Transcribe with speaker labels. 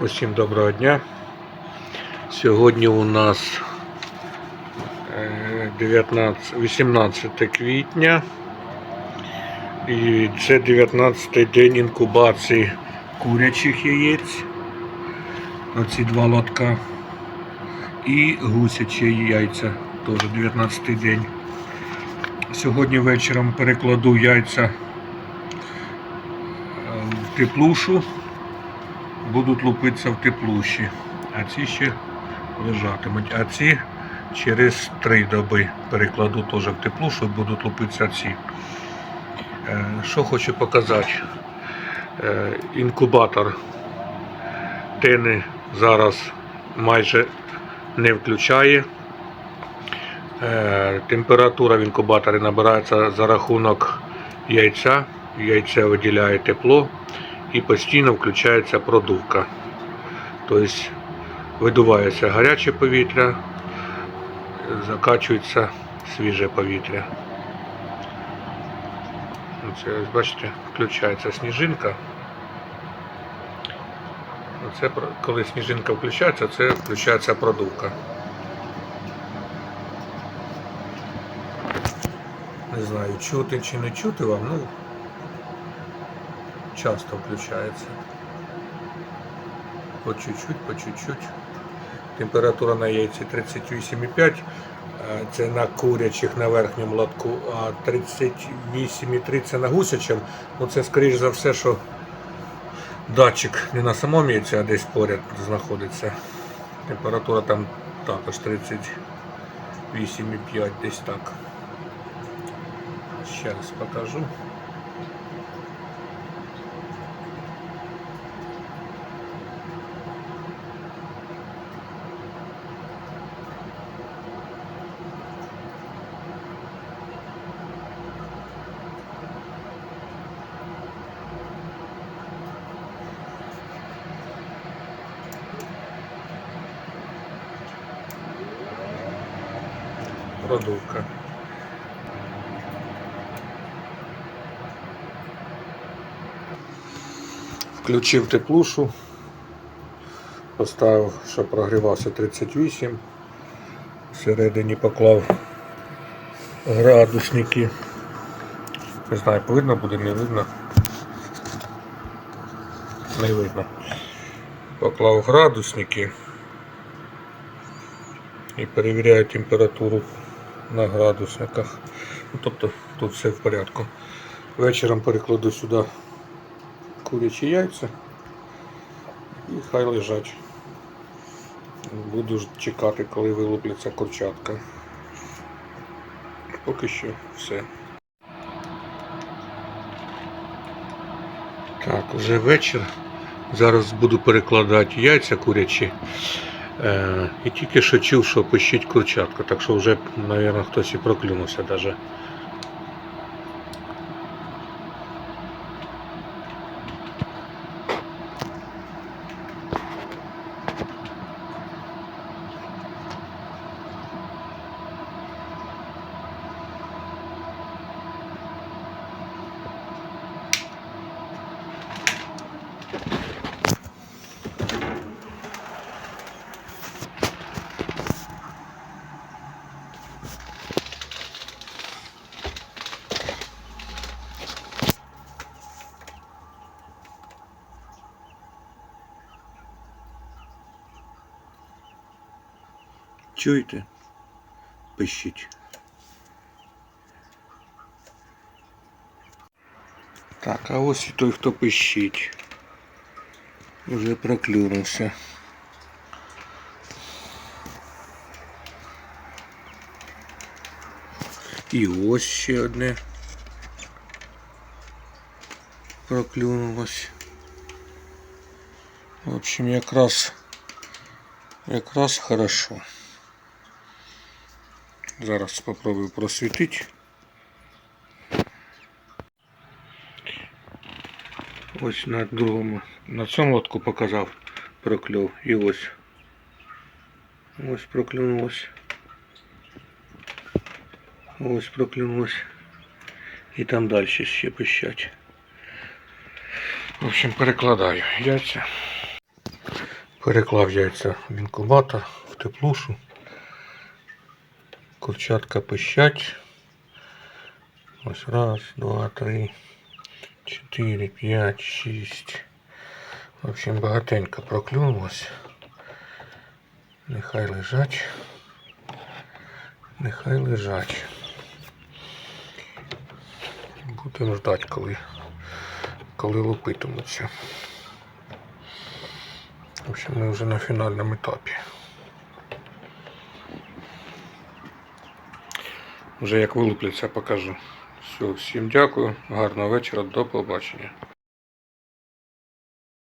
Speaker 1: Усім доброго дня. Сьогодні у нас е, 19, 18 квітня і це 19-й день інкубації курячих яєць. Оці два лотка. І гусячі яйця, теж 19-й день. Сьогодні вечором перекладу яйця е, в теплушу будуть лупитися в теплуші, а ці ще лежатимуть. А ці через три доби перекладу теж в теплушу будуть лупитися ці. Е, Що хочу показати? Е, Інкубатор тени зараз майже не включає. Е, Температура в інкубаторі набирається за рахунок яйця. Яйце виділяє тепло і постійно включається продувка. Тобто видувається гаряче повітря, закачується свіже повітря. Оце, ось бачите, включається сніжинка. Оце, коли сніжинка включається, це включається продувка. Не знаю, чути чи не чути вам, ну часто включається. По чуть-чуть, по чуть-чуть. Температура на яйці 38,5. е, Це на курячих на верхньому лотку, а 38,3 це на гусячому. Ну це скоріш за все, що датчик не на самому яйці, а десь поряд знаходиться. Температура там також 38,5 десь так. Ще раз покажу. Продувка. Включив теплушу, поставив, щоб прогрівався 38. Всередині поклав градусники. Не знаю, видно буде, не видно. Не видно. Поклав градусники і перевіряю температуру на градусниках. Ну, тобто тут все в порядку. Вечором перекладу сюди курячі яйця і хай лежать. Буду чекати, коли вилупляться курчатка. Поки що все. Так, вже вечір. Зараз буду перекладати яйця курячі. Е, і тільки що чув, що пищить курчатка, так що вже, мабуть, хтось і проклюнувся навіть. Чуєте? Пищить. Так, а ось і той, хто пищить. Вже проклюнувся. І ось ще одне. Проклюнулось. В общем, якраз якраз хорошо. Зараз спробую просвітити. Ось на другому, на цьому лотку показав прокльов. І ось. Ось проклюнулось. Ось проклюнулось. І там далі ще пищать. В общем, перекладаю яйця. Переклав яйця в інкубатор, в теплушу. Курчатка пищать. Ось раз, два, три, чотири, п'ять, шість. В общем, багатенько проклюнулось. Нехай лежать. Нехай лежать. Будемо ждати, коли, коли лупитимуться. В общем, ми вже на фінальному етапі. Вже як вилупляться, покажу. Все, всім дякую, гарного вечора, до побачення.